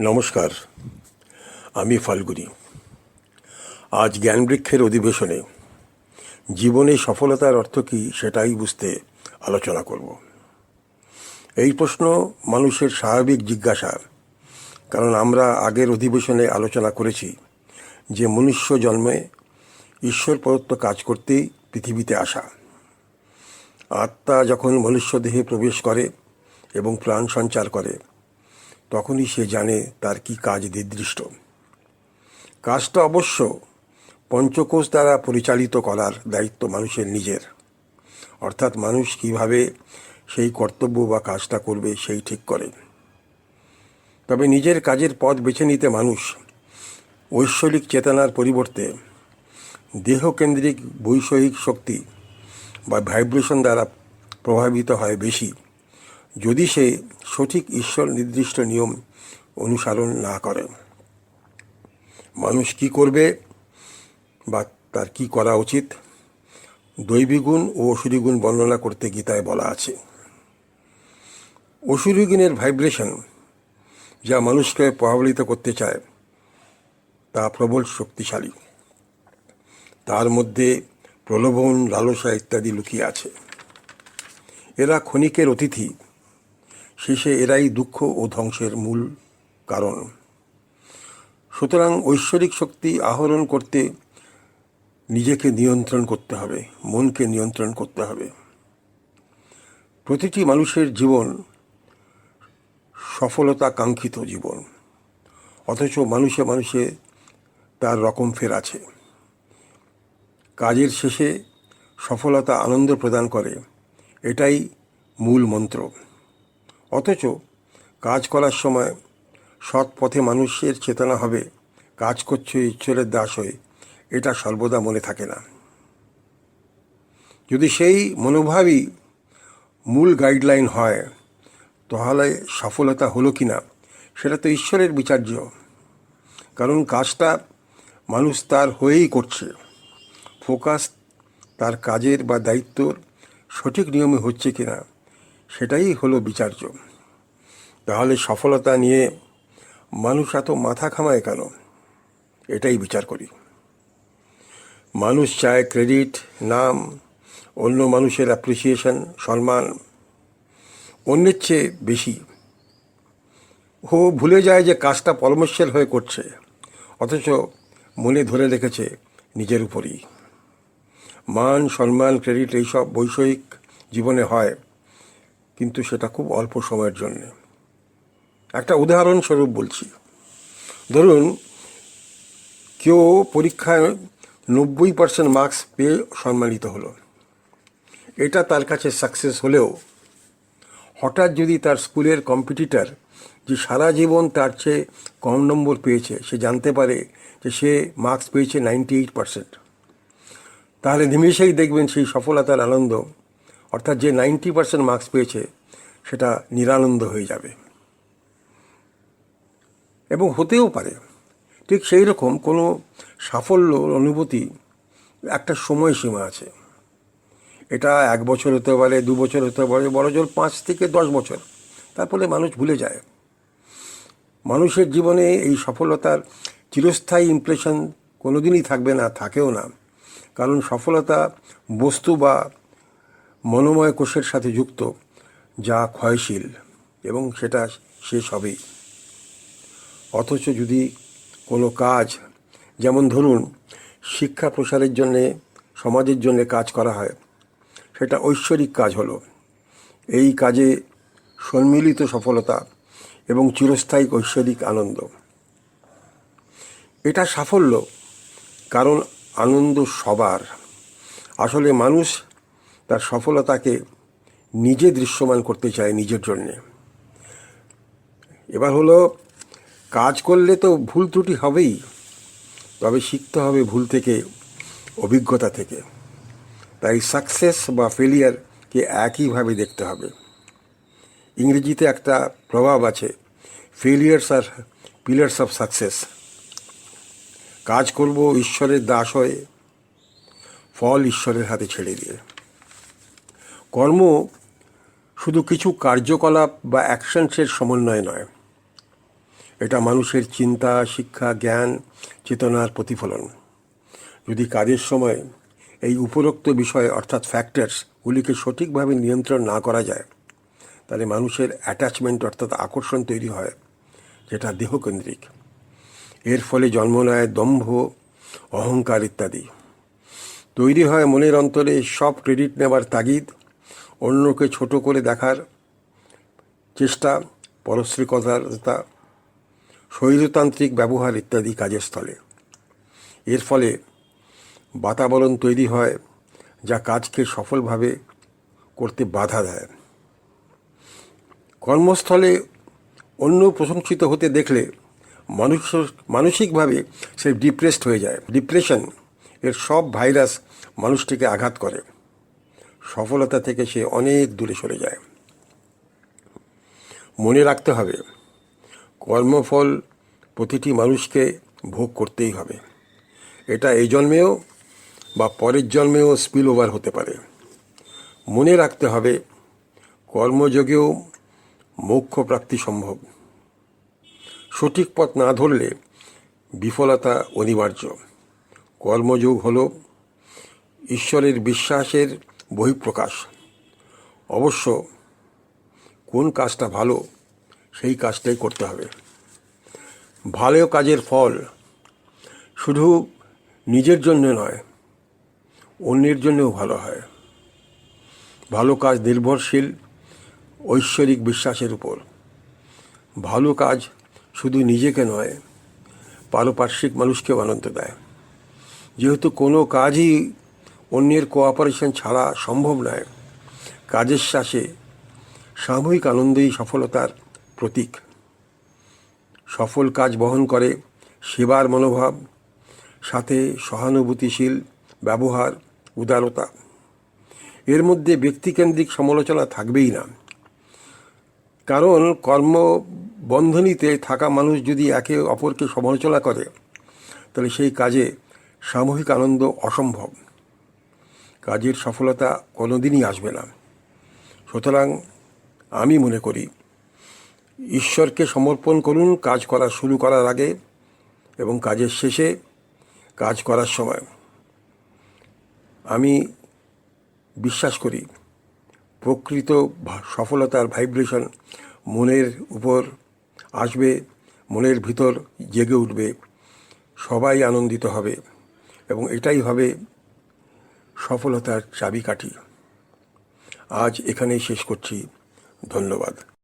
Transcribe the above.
নমস্কার, আমি ফাল্গুনি। আজ জ্ঞানবৃক্ষের অধিবেশনে জীবনে সফলতার অর্থ কী সেটাই বুঝতে আলোচনা করব। এই প্রশ্ন মানুষের স্বাভাবিক জিজ্ঞাসা কারণ আমরা আগের অধিবেশনে আলোচনা করেছি যে মনুষ্য জন্মে ঈশ্বর প্রদত্ত কাজ করতেই পৃথিবীতে আসা। আত্মা যখন মনুষ্য দেহে প্রবেশ করে এবং প্রাণ সঞ্চার করে তখনই সে জানে তার কি কাজ নির্দিষ্ট। কাজটা অবশ্য পঞ্চকোষ দ্বারা পরিচালিত করার দায়িত্ব মানুষের নিজের। অর্থাৎ মানুষ কীভাবে সেই কর্তব্য বা কাজটা করবে সেই ঠিক করে। তবে নিজের কাজের পথ বেছে নিতে মানুষ ঐশ্বরিক চেতনার পরিবর্তে দেহকেন্দ্রিক বৈষয়িক শক্তি বা ভাইব্রেশন দ্বারা প্রভাবিত হয় বেশি। যদি সে সঠিক ঈশ্বর নির্দিষ্ট নিয়ম অনুসরণ না করে। মানুষ কি করবে বা তার কি করা উচিত? দৈবিগুণ ও অসুরিগুণ বর্ণনা করতে গীতায় বলা আছে। অসুরিগুণের ভাইব্রেশন যা মানুষকে প্রভাবিত করতে চায়, তা প্রবল শক্তিশালী। তার মধ্যে প্রলোভন, লালসা ইত্যাদি লুকিয়ে আছে। এরা ক্ষণিকের অতিথি শেষে এরাই দুঃখ ও ধ্বংসের মূল কারণ। সুতরাং ঐশ্বরিক শক্তি আহরণ করতে নিজেকে নিয়ন্ত্রণ করতে হবে, মনকে নিয়ন্ত্রণ করতে হবে। প্রতিটি মানুষের জীবন সফলতা কাঙ্ক্ষিত জীবন, অথচ মানুষে মানুষে তার রকম ফের আছে। কাজের শেষে সফলতা আনন্দ প্রদান করে, এটাই মূল মন্ত্র। অথচ কাজ করার সময় সৎ পথে মানুষের চেতনা হবে, কাজ করছে ঈশ্বরের দাস হয়ে, এটা সর্বদা মনে থাকে না। যদি সেই মনোভাবই মূল গাইডলাইন হয়, তাহলে সফলতা হলো কি না, সেটা তো ঈশ্বরের বিচার্য। কারণ কাজটা মানুষ তার হয়েই করছে। ফোকাস তার কাজের বা দায়িত্বর সঠিক নিয়মে হচ্ছে কি না, সেটাই হলো বিচার্য। তাহলে সফলতা নিয়ে মানুষ এত মাথা খামায় কেন? এটাই বিচার করি। মানুষ চায় ক্রেডিট, নাম, অন্য মানুষের অ্যাপ্রিসিয়েশন, সম্মান। অন্যের চেয়ে বেশি। ও ভুলে যায় যে কাজটা পরমেশ্বর হয়ে করছে, অথচ মনে ধরে রেখেছে নিজের উপরই। মান, সম্মান, ক্রেডিট, এইসব বৈষয়িক জীবনে হয়, কিন্তু সেটা খুব অল্প সময়ের জন্য। একটা উদাহরণস্বরূপ বলছি। ধরুন, কেউ পরীক্ষায় নব্বই পার্সেন্ট মার্কস পেয়ে সম্মানিত হলো। এটা তার কাছে সাকসেস হলেও হঠাৎ যদি তার স্কুলের কম্পিটিটার যে সারা জীবন তার চেয়ে কম নম্বর পেয়েছে, সে জানতে পারে যে সে মার্কস পেয়েছে নাইনটি এইট পার্সেন্ট তাহলে নিমেষেই দেখবেন সেই সফলতার আনন্দ, অর্থাৎ যে নাইনটি পার্সেন্ট মার্কস পেয়েছে, সেটা নিরানন্দ হয়ে যাবে। এবং হতেও পারে। ঠিক সেই রকম কোনো সাফল্য অনুভূতি একটা সময়সীমা আছে। এটা এক বছর হতে পারে, দু বছর হতে পারে, বড় জোর পাঁচ থেকে দশ বছর। তারপরে মানুষ ভুলে যায়। মানুষের জীবনে এই সফলতার চিরস্থায়ী ইমপ্রেশন কোনোদিনই থাকবে না, থাকেও না। কারণ সফলতা বস্তু বা মনোময় কোষের সাথে যুক্ত, যা ক্ষয়শীল, এবং সেটা শেষ হবেই। অথচ যদি কোনো কাজ, যেমন ধরুন, শিক্ষা প্রসারের জন্যে, সমাজের জন্য কাজ করা হয়, সেটা ঐশ্বরিক কাজ হলো। এই কাজে সম্মিলিত সফলতা এবং চিরস্থায়ী ঐশ্বরিক আনন্দ। এটা সাফল্য, কারণ আনন্দ সবার। আসলে মানুষ তার সফলতাকে নিজে দৃশ্যমান করতে চায় নিজের জন্যে। এবার হলো কাজ করলে তো ভুল ত্রুটি হবেই। তবে শিখতে হবে ভুল থেকে, অভিজ্ঞতা থেকে। তাই সাকসেস বা ফেলিয়ারকে একইভাবে দেখতে হবে। ইংরেজিতে একটা প্রভাব আছে ফেলিয়ার্স আর পিলার্স অফ সাকসেস কাজ করব ঈশ্বরের দাস হয়ে ফল ঈশ্বরের হাতে ছেড়ে দিয়ে। কর্ম শুধু কিছু কার্যকলাপ বা অ্যাকশনসের সমন্বয় নয়। এটা মানুষের চিন্তা, শিক্ষা, জ্ঞান, চেতনার প্রতিফলন। যদি কাজের সময় এই উপরোক্ত বিষয়, অর্থাৎ ফ্যাক্টরসগুলিকে সঠিকভাবে নিয়ন্ত্রণ না করা যায়, তাহলে মানুষের অ্যাটাচমেন্ট অর্থাৎ আকর্ষণ তৈরি হয়, যেটা দেহকেন্দ্রিক। এর ফলে জন্ম নেয় দম্ভ, অহংকার ইত্যাদি। তৈরি হয় মনের অন্তরে সব ক্রেডিট নেবার তাগিদ, অন্যকে ছোট করে দেখার চেষ্টা পরশ্রীকতা শৈলতান্ত্রিক ব্যবহার ইত্যাদি কাজের স্থলে। এর ফলে বাতাবরণ তৈরি হয় যা কাজকে সফলভাবে করতে বাধা দেয়। কর্মস্থলে অন্য প্রশংসিত হতে দেখলে মানুষ মানসিকভাবে সে ডিপ্রেসড হয়ে যায়। ডিপ্রেশন এর সব ভাইরাস মানুষটিকে আঘাত করে। সফলতা থেকে সে অনেক দূরে সরে যায়। মনে রাখতে হবে কর্মফল প্রতিটি মানুষকে ভোগ করতেই হবে। এটা এই জন্মেও বা পরের জন্মেও স্পিল ওভার হতে পারে। মনে রাখতে হবে, কর্মযোগেও মোক্ষ প্রাপ্তি সম্ভব। সঠিক পথ না ধরলে বিফলতা অনিবার্য। কর্মযোগ হল ঈশ্বরের বিশ্বাসের বহিঃপ্রকাশ। অবশ্য কোন কাজটা ভালো সেই কাজটাই করতে হবে। ভালো কাজের ফল শুধু নিজের জন্য নয়, অন্যের জন্যও ভালো হয়। ভালো কাজ নির্ভরশীল, ঐশ্বরিক বিশ্বাসের উপর। ভালো কাজ শুধু নিজেকে নয়, পারপার্শ্বিক মানুষকেও আনন্দ দেয়। যেহেতু কোনো কাজই অন্যের কোঅপারেশন ছাড়া সম্ভব নয়, কাজের শ্বাসে সাময়িক আনন্দই সফলতার প্রতীক। সফল কাজ বহন করে, সেবার মনোভাব, সাথে সহানুভূতিশীল ব্যবহার, উদারতা। এর মধ্যে ব্যক্তিকেন্দ্রিক সমালোচনা থাকবেই না। কারণ কর্মবন্ধনীতে থাকা মানুষ যদি একে অপরকে সমালোচনা করে, তাহলে সেই কাজে সামূহিক আনন্দ অসম্ভব। কাজের সফলতা কোনোদিনই আসবে না। সুতরাং আমি মনে করি ঈশ্বরকে সমর্পণ করুন কাজ করা শুরু করার আগে এবং কাজের শেষে কাজ করার সময়। আমি বিশ্বাস করি, প্রকৃত সফলতার ভাইব্রেশন মনের উপর আসবে, মনের ভিতর জেগে উঠবে, সবাই আনন্দিত হবে এবং এটাই হবে সফলতার চাবিকাঠি। আজ এখানেই শেষ করছি। ধন্যবাদ।